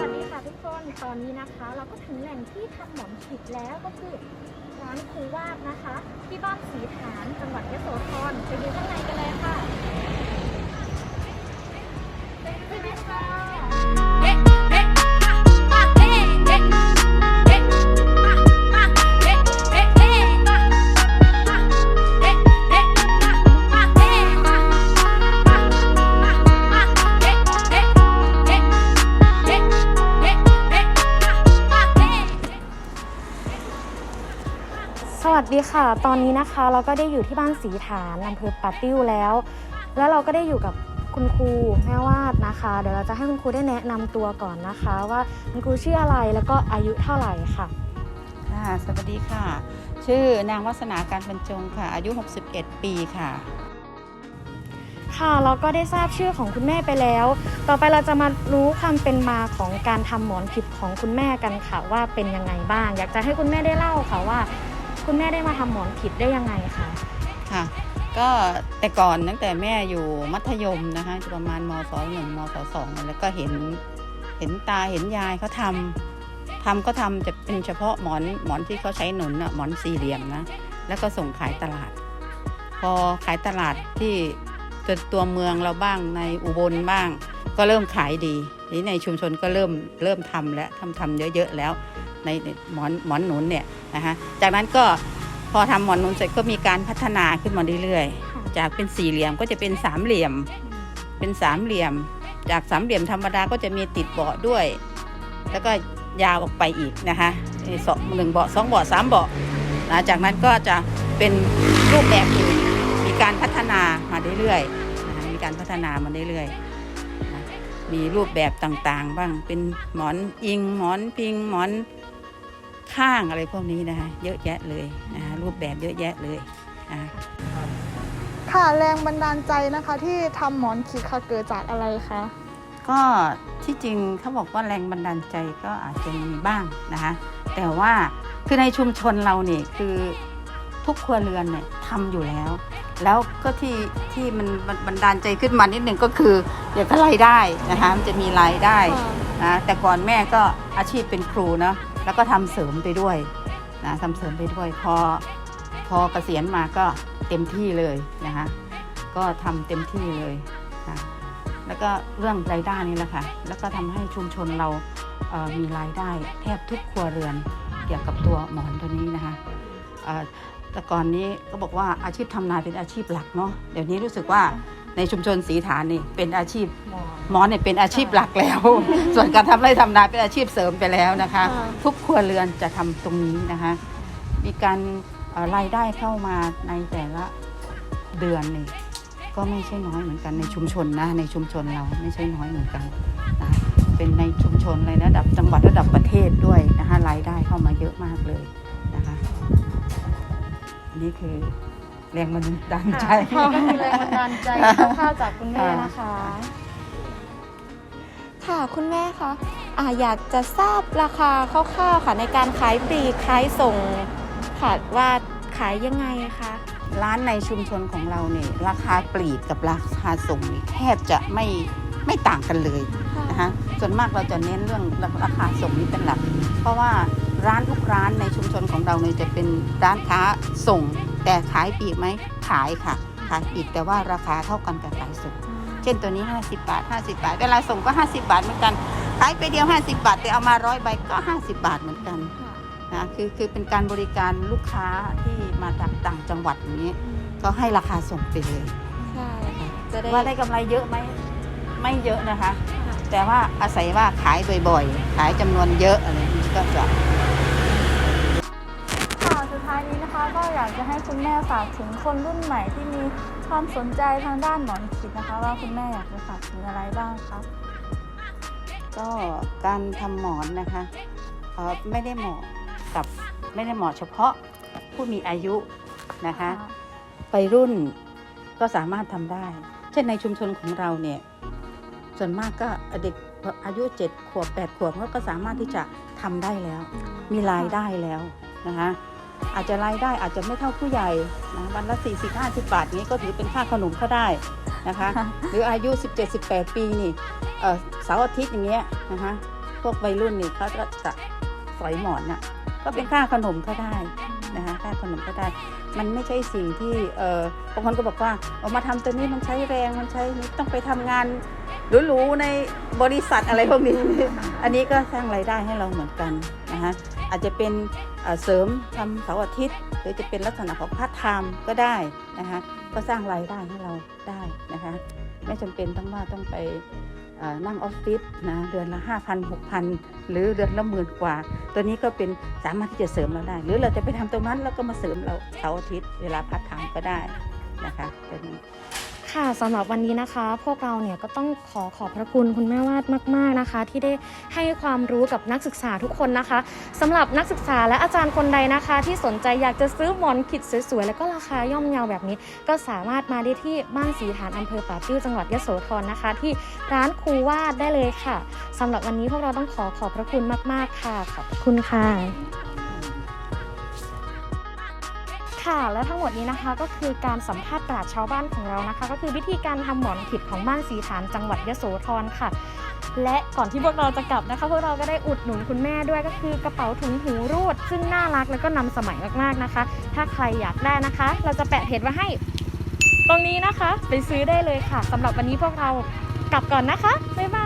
วัสดีค่ะทุกคน ตอนนี้นะคะ เราก็ถึงแหล่งที่ทำหมอนขิดแล้วก็คือร้านครูวานะคะ ที่บ้านสีฐานจังหวัดยะโสธรไปดูข้างในกันเลยค่ะ เป็นไหมคะ ดีค่ะ ตอนนี้นะคะเราก็ได้อยู่ที่บ้านสีฐานอำเภอป่าติ้วแล้ว แล้วเราก็ได้อยู่กับคุณครูแม่วาดนะคะ เดี๋ยวเราจะให้คุณครูได้แนะนำตัวก่อนนะคะ ว่าคุณครูชื่ออะไรแล้วก็อายุเท่าไหร่ค่ะค่ะสวัสดีค่ะ ชื่อนางวัฒนาการบรรจงค่ะ อายุ 61 ปีค่ะ ค่ะเราก็ได้ทราบชื่อของคุณแม่ไปแล้ว ต่อไปเราจะมารู้ความเป็นมาของการทำหมอนผิดของคุณแม่กันค่ะ ว่าเป็นยังไงบ้าง อยากจะให้คุณแม่ได้เล่าค่ะว่า คุณแม่ได้มาทำหมอนผิดได้ยังไงคะค่ะ ก็แต่ก่อนตั้งแต่แม่อยู่มัธยมนะคะประมาณมศหนึ่งมศสองแล้วก็เห็นเห็นตาเห็นยายเขาทำทำก็ทำจะเป็นเฉพาะหมอนหมอนที่เขาใช้หนุนอะหมอนสี่เหลี่ยมนะแล้วก็ส่งขายตลาด พอขายตลาดที่ตัวตัวเมืองเราบ้างในอุบลบ้าง ก็เริ่มขายดีนี่ในชุมชนก็เริ่มเริ่มทำแล้วทำทำเยอะๆแล้ว ในหมอนหมอนหนุนเนี่ยนะคะจากนั้นก็พอทำหมอนหนุนเสร็จก็มีการพัฒนาขึ้นมาเรื่อยๆ จากเป็นสี่เหลี่ยมก็จะเป็นสามเหลี่ยม เป็นสามเหลี่ยม จากสามเหลี่ยมธรรมดาก็จะมีติดเบาะด้วย แล้วก็ยาวออกไปอีกนะคะเอ่อสองหนึ่งเบาะสองเบาะสามเบาะนะจากนั้นก็จะเป็นรูปแบบอื่นมีการพัฒนามาเรื่อยๆนะคะมีการพัฒนามาเรื่อยๆนะมีรูปแบบต่างๆ บ้างเป็นหมอนอิงหมอนพิงหมอน ข้างอะไรพวกนี้นะคะเยอะแยะเลยนะคะรูปแบบเยอะแยะเลยนะคะค่ะแรงบันดาลใจนะคะที่ทำหมอนขีดค่ะเกิดจากอะไรคะก็ที่จริงเขาบอกว่าแรงบันดาลใจก็อาจจะมีบ้างนะคะแต่ว่าคือในชุมชนเราเนี่ยคือทุกครัวเรือนเนี่ยทำอยู่แล้ว แล้วก็ที่ที่มันบันดาลใจขึ้นมานิดหนึ่งก็คือเดี๋ยวก็รายได้นะคะมันจะมีรายได้นะแต่ก่อนแม่ก็อาชีพเป็นครูเนาะ แล้วก็ทำเสริมไปด้วยนะทำเสริมไปด้วย พอพอเกษียณมาก็เต็มที่เลยนะคะก็ทำเต็มที่เลยนะแล้วก็เรื่องรายได้นี่แหละค่ะแล้วก็ทำให้ชุมชนเราเมีรายได้แทบทุกครัวเรือนเกี่ยวกับตัวหมอนตัวนี้นะคะแต่ก่อนนี้ก็บอกว่าอาชีพทำนาเป็นอาชีพหลักเนาะเดี๋ยวนี้รู้สึกว่า ในชุมชนสีฐานนี่เป็นอาชีพหมอนเนี่ยเป็นอาชีพหลักแล้ว ส่วนการทำไร่ทำนาเป็นอาชีพเสริมไปแล้วนะคะค่ะทุกครัวเรือนจะทำตรงนี้นะคะ มีการเอ่อรายได้เข้ามาในแต่ละเดือนนี่ก็ไม่ใช่น้อยเหมือนกันในชุมชนนะในชุมชนเราไม่ใช่น้อยเหมือนกันนะเป็นในชุมชนเลยนะระดับจังหวัดระดับประเทศด้วยนะคะรายได้เข้ามาเยอะมากเลยนะคะอันนี่คือ แรงบันดาลใจ ค่ะก็คือแรงบันดาลใจคร่าวๆจากคุณแม่นะคะ ค่ะคุณแม่คะอ่าอยากจะทราบราคาคร่าวๆค่ะในการขายปลีกขายส่งค่ะว่าขายยังไงคะร้านในชุมชนของเราเนี่ยราคาปลีกกับราคาส่งนี่แทบจะไม่ไม่ต่างกันเลยนะคะส่วนมากเราจะเน้นเรื่องราคาส่งนี้เป็นหลัก เพราะว่าร้านทุกร้านในชุมชนของเราเนี่ยจะเป็นร้านค้าส่ง แต่ขายปลีกไหมขายค่ะ ขายปลีกแต่ว่าราคาเท่ากันกับขายส่งเช่นตัวนี้ 50 บาท 50 บาท เวลาส่งก็ 50 บาทเหมือนกัน ขายไปเดียว 50 บาท แต่เอามาร้อยใบก็ 50 บาทเหมือนกันนะคือคือเป็นการบริการลูกค้าที่มาจากต่างจังหวัดอย่างนี้ ก็ให้ราคาส่งไปเลยใช่จะได้ว่าได้กำไรเยอะไหมไม่เยอะนะคะ แต่ว่าอาศัยว่าขายบ่อยๆ ขายจำนวนเยอะอะไรอย่างนี้ก็จะค่ะ คุณแม่ฝากถึงคนรุ่นใหม่ที่มีความสนใจทางด้านหมอนขีดนะคะ ว่าคุณแม่อยากจะฝากถึงอะไรบ้างคะก็การทำหมอนนะคะเอ่อไม่ได้เหมาะกับไม่ได้เหมาะเฉพาะผู้มีอายุนะคะไปรุ่นก็สามารถทำได้ เช่นในชุมชนของเราเนี่ยส่วนมากก็เด็กอายุ7ขวบ8ขวบเขาก็สามารถที่จะทำได้แล้ว มีรายได้แล้วนะคะ อาจจะรายได้อาจจะไม่เท่าผู้ใหญ่นะวันละ40 50 บาทนี้ก็ถือเป็นค่าขนมเขาได้นะคะ หรืออายุ 17-18 ปีนี่เอ่อเสาร์อาทิตย์อย่างเงี้ยนะคะพวกวัยรุ่นนี่เขาก็จะสอยหมอนน่ะก็เป็นค่าขนมเขาได้นะคะค่าขนมก็ได้ มันไม่ใช่สิ่งที่เออบางคนก็บอกว่าเอามาทำตัวนี้มันใช้แรงมันใช้นี่ต้องไปทำงานหรูๆในบริษัทอะไรพวกนี้ อันนี้ก็สร้างรายได้ให้เราเหมือนกันนะคะอาจจะเป็น เสริมทำเสาร์อาทิตย์ หรือจะเป็นลักษณะของพาร์ทไทม์ก็ได้นะคะก็สร้างรายได้ให้เราได้นะคะไม่จำเป็นต้องว่าต้องไปนั่งออฟฟิศนะเดือนละ 5,000 6,000 หรือเดือนละหมื่นกว่า ตัวนี้ก็เป็นสามารถที่จะเสริมเราได้ หรือเราจะไปทำตรงนั้นแล้วก็มาเสริมเราเสาร์อาทิตย์เวลาพักทำก็ได้นะคะตัวนี้ ค่ะสำหรับวันนี้นะคะ พวกเราเนี่ยก็ต้องขอขอบพระคุณคุณแม่วาดมาก ๆนะคะ ที่ได้ให้ความรู้กับนักศึกษาทุกคนนะคะสำหรับนักศึกษาและอาจารย์คนใดนะคะ ที่สนใจอยากจะซื้อหมอนขิดสวยๆ แล้วก็ราคาย่อมเยาแบบนี้ ก็สามารถมาได้ที่บ้านสีฐานอำเภอป่าติ้วจังหวัดยโสธรนะคะ ที่ร้านครูวาดได้เลยค่ะสำหรับวันนี้พวกเราต้องขอขอบพระคุณมาก ๆค่ะขอบคุณค่ะ ค่ะ และทั้งหมดนี้นะคะก็คือการสัมภาษณ์ปราชชาวบ้านของเรานะคะ ก็คือวิธีการทำหมอนขิดของบ้านสีฐานจังหวัดยโสธรค่ะ และก่อนที่พวกเราจะกลับนะคะพวกเราก็ได้อุดหนุนคุณแม่ด้วยก็คือกระเป๋าถุงหูรูด ซึ่งน่ารักแล้วก็นำสมัยมากๆนะคะ ถ้าใครอยากได้นะคะ เราจะแปะเพจไว้ให้ ตรงนี้นะคะ ไปซื้อได้เลยค่ะสำหรับวันนี้พวกเรากลับก่อนนะคะบ๊ายบาย